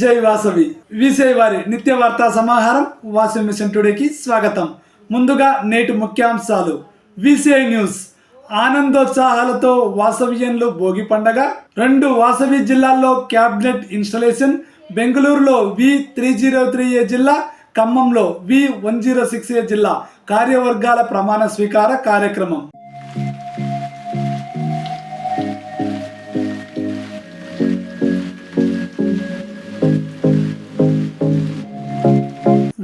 జై వాసవి. విసే వారి నిత్య వార్తా సమాహారం వాసవి మిషన్ టుడేకి స్వాగతం. ముందుగా నేటి ముఖ్యాంశాలు. VCI news. ఆనందోత్సాహాలతో వాసవియన్లు భోగి పండగ. రెండు వాసవి జిల్లాల్లో క్యాబినెట్ ఇన్స్టలేషన్. బెంగళూరులో V three zero three A జిల్లా. ఖమ్మంలో V one zero six A జిల్లా. కార్యవర్గాల ప్రమాణ స్వీకార కార్యక్రమం.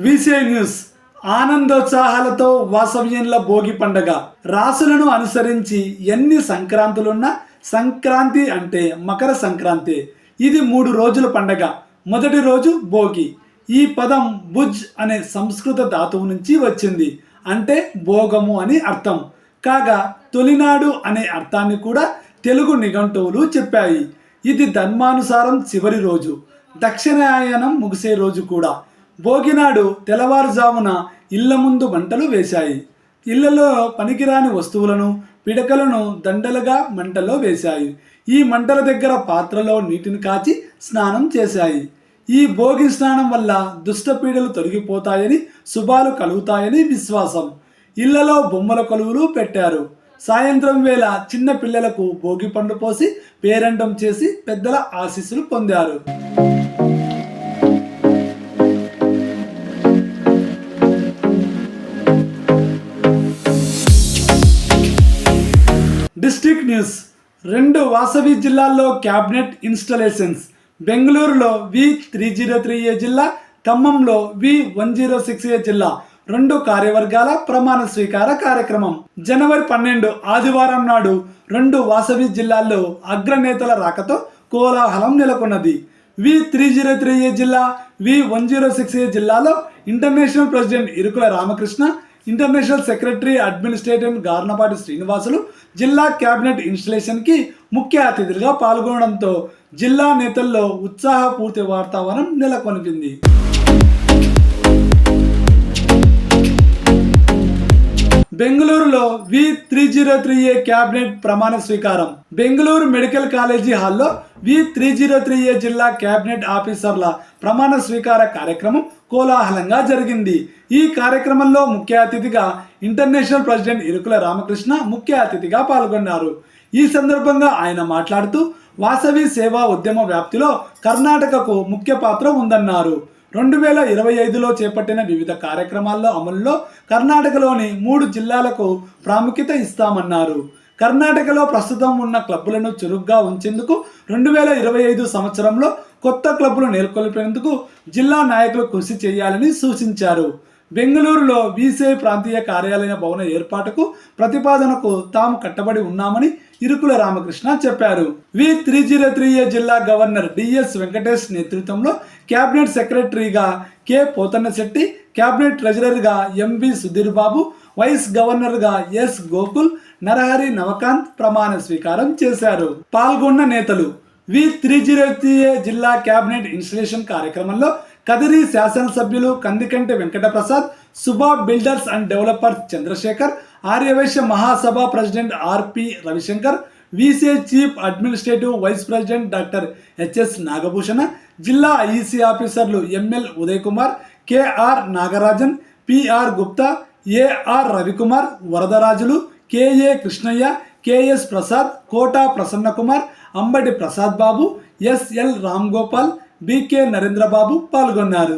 BCI news. ఆనందోత్సాహాలతో వాసవ్యంల భోగి పండగ. రాసులను అనుసరించి ఎన్ని సంక్రాంతులున్నా సంక్రాంతి అంటే మకర సంక్రాంతి. ఇది మూడు రోజుల పండగ. మొదటి రోజు భోగి. ఈ పదం భుజ్ అనే సంస్కృత ధాతువు నుంచి వచ్చింది. అంటే భోగము అని అర్థం. కాగా తొలినాడు అనే అర్థాన్ని కూడా తెలుగు నిఘంటువులు చెప్పాయి. ఇది ధర్మానుసారం చివరి రోజు. దక్షిణాయనం ముగిసే రోజు కూడా. భోగినాడు తెల్లవారుజామున ఇళ్ళ ముందు మంటలు వేశాయి. ఇళ్ళలో పనికిరాని వస్తువులను పిడకలను దండలుగా మంటలో వేశాయి. ఈ మంటల దగ్గర పాత్రలో నీటిని కాచి స్నానం చేశాయి. ఈ భోగి స్నానం వల్ల దుష్టపీడలు తొలగిపోతాయని శుభాలు కలుగుతాయని విశ్వాసం. ఇళ్ళలో బొమ్మల కొలువులు పెట్టారు. సాయంత్రం వేళ చిన్న పిల్లలకు భోగి పండు పోసి పేరంటం చేసి పెద్దల ఆశీస్సులు పొందారు. న్యూస్. రెండు వాసవి జిల్లాల్లో క్యాబినెట్ ఇన్స్టలేషన్స్. బెంగళూరులో V three zero three A జిల్లా ఖమ్మంలో V one zero six A జిల్లా. రెండు కార్యవర్గాల ప్రమాణ స్వీకార కార్యక్రమం. జనవరి పన్నెండు ఆదివారం నాడు రెండు వాసవి జిల్లాల్లో అగ్రనేతల రాకతో కోలాహలం నెలకొన్నది. V three zero three A జిల్లా V one zero six A జిల్లాలో international president Irukula Ramakrishna international secretary administrative Garnapati Srinivasulu జిల్లా క్యాబినెట్ ఇన్స్టలేషన్కి ముఖ్య అతిథులుగా పాల్గొనడంతో జిల్లా నేతల్లో ఉత్సాహపూర్తి వాతావరణం నెలకొనిపింది. బెంగళూరులో V three zero three A cabinet ప్రమాణ స్వీకారం. బెంగళూరు మెడికల్ కాలేజీ హాల్లో V three zero three A జిల్లా క్యాబినెట్ ఆఫీసర్ల ప్రమాణ స్వీకార కార్యక్రమం కోలాహలంగా జరిగింది. ఈ కార్యక్రమంలో ముఖ్య అతిథిగా ఇంటర్నేషనల్ ప్రెసిడెంట్ ఇరుకుల రామకృష్ణ ముఖ్య అతిథిగా పాల్గొన్నారు. ఈ సందర్భంగా ఆయన మాట్లాడుతూ వాసవి సేవా ఉద్యమ వ్యాప్తిలో కర్ణాటకకు ముఖ్య పాత్ర ఉందన్నారు. రెండు వేల ఇరవై ఐదులో చేపట్టిన వివిధ కార్యక్రమాల్లో అమలులో కర్ణాటకలోని మూడు జిల్లాలకు ప్రాముఖ్యత ఇస్తామన్నారు. కర్ణాటకలో ప్రస్తుతం ఉన్న క్లబ్బులను చురుగ్గా ఉంచేందుకు రెండు వేల ఇరవై ఐదు సంవత్సరంలో కొత్త క్లబ్ను నెలకొల్పేందుకు జిల్లా నాయకులు కృషి చేయాలని సూచించారు. బెంగళూరులో బీసీఐ ప్రాంతీయ కార్యాలయ భవన ఏర్పాటుకు ప్రతిపాదనకు తాము కట్టబడి ఉన్నామని ఇరుకుల రామకృష్ణ చెప్పారు. V three zero three A జిల్లా గవర్నర్ డిఎస్ వెంకటేష్ నేతృత్వంలో కేబినెట్ సెక్రటరీగా కె పోతన్నశెట్టి కేబినెట్ ట్రెజరర్గా ఎంవి సుధీర్ బాబు వైస్ గవర్నర్గా ఎస్ గోకుల్ నరహరి నవకాంత్ ప్రమాణ స్వీకారం చేశారు. పాల్గొన్న నేతలు వి త్రీ జీరో జిల్లా కేబినెట్ ఇన్స్టలేషన్ కార్యక్రమంలో కదిరి శాసనసభ్యులు Kandikunta Venkataprasad Subha builders and developers Chandrasekhar Aryavysya Mahasabha president RP Ravishankar VC chief administrative vice president doctor HS Nagabhushana జిల్లా ఐఈసీ ఆఫీసర్లు ML Uday Kumar KR Nagarajan PR Gupta AR Ravikumar Varadarajulu KA Krishnaiah KS Prasad Kota Prasannakumar Ambati Prasad Babu SL Ram Gopal BK Narendrababu పాల్గొన్నారు.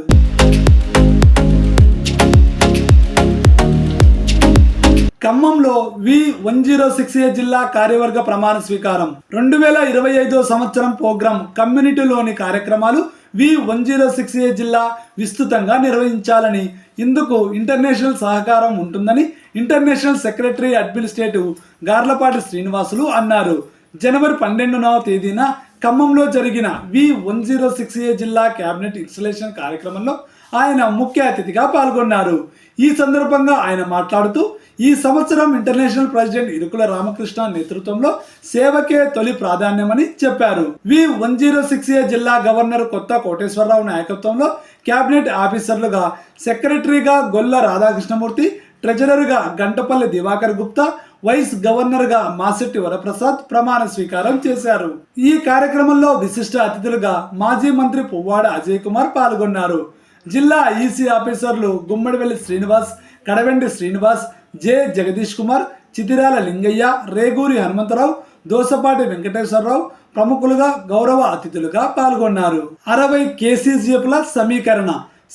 ఖమ్మంలో V one zero six A జిల్లా కార్యవర్గ ప్రమాణ స్వీకారం. రెండు వేల ఇరవై ఐదో సంవత్సరం ప్రోగ్రాం కమ్యూనిటీలోని కార్యక్రమాలు V one zero six A జిల్లా విస్తృతంగా నిర్వహించాలని. ఇందుకు ఇంటర్నేషనల్ సహకారం ఉంటుందని international secretary administrative Garlapati Srinivasulu అన్నారు. జనవరి పన్నెండునవ తేదీన ఖమ్మంలో జరిగిన V one zero six A జిల్లా క్యాబినెట్ ఇన్స్టలేషన్ కార్యక్రమంలో ఆయన ముఖ్య అతిథిగా పాల్గొన్నారు. ఈ సందర్భంగా ఆయన మాట్లాడుతూ ఈ సంవత్సరం ఇంటర్నేషనల్ ప్రెసిడెంట్ ఇరుకుల రామకృష్ణ నేతృత్వంలో సేవకే తొలి ప్రాధాన్యమని చెప్పారు. V one zero six A జిల్లా గవర్నర్ కొత్త కోటేశ్వరరావు నాయకత్వంలో కేబినెట్ ఆఫీసర్లుగా సెక్రటరీగా గొల్ల రాధాకృష్ణమూర్తి ట్రెజరర్గా గంటపల్లి దివాకర్ గుప్తా వైస్ గవర్నర్గా మాసెట్టి వరప్రసాద్ ప్రమాణ స్వీకారం చేశారు. ఈ కార్యక్రమంలో విశిష్ట అతిథులుగా మాజీ మంత్రి పువ్వాడ అజయ్ కుమార్ పాల్గొన్నారు. జిల్లా ఈసీ ఆఫీసర్లు గుమ్మడివెల్లి శ్రీనివాస్ కడవెండి శ్రీనివాస్ జె జగదీష్ కుమార్ చితిరాల లింగయ్య రేగూరి హనుమంతరావు దోసపాటి వెంకటేశ్వరరావు ప్రముఖులుగా గౌరవ అతిథులుగా పాల్గొన్నారు. అరవై కేసీజీఎఫ్ల సమీకరణ.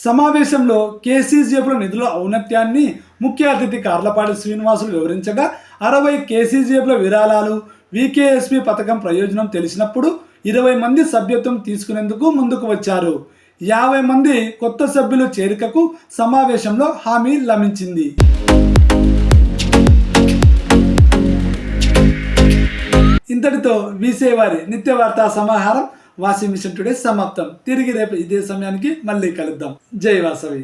సమావేశంలో కేసీజీఎఫ్ల నిధుల ఔన్నత్యాన్ని ముఖ్య అతిథి కార్లపాటి శ్రీనివాసులు వివరించగా అరవై కేసీజీఎఫ్ల విరాళాలు వికేఎస్పి పథకం ప్రయోజనం తెలిసినప్పుడు ఇరవై మంది సభ్యత్వం తీసుకునేందుకు ముందుకు వచ్చారు. యాభై మంది కొత్త సభ్యులు చేరికకు సమావేశంలో హామీ లభించింది. ఇంతటితో వీసే వారి నిత్య వార్తా సమాహారం వాషింగ్ మిషన్ టుడే సమాప్తం. తిరిగి రేపు ఇదే సమయానికి మళ్ళీ కలుద్దాం. జై వాసవి.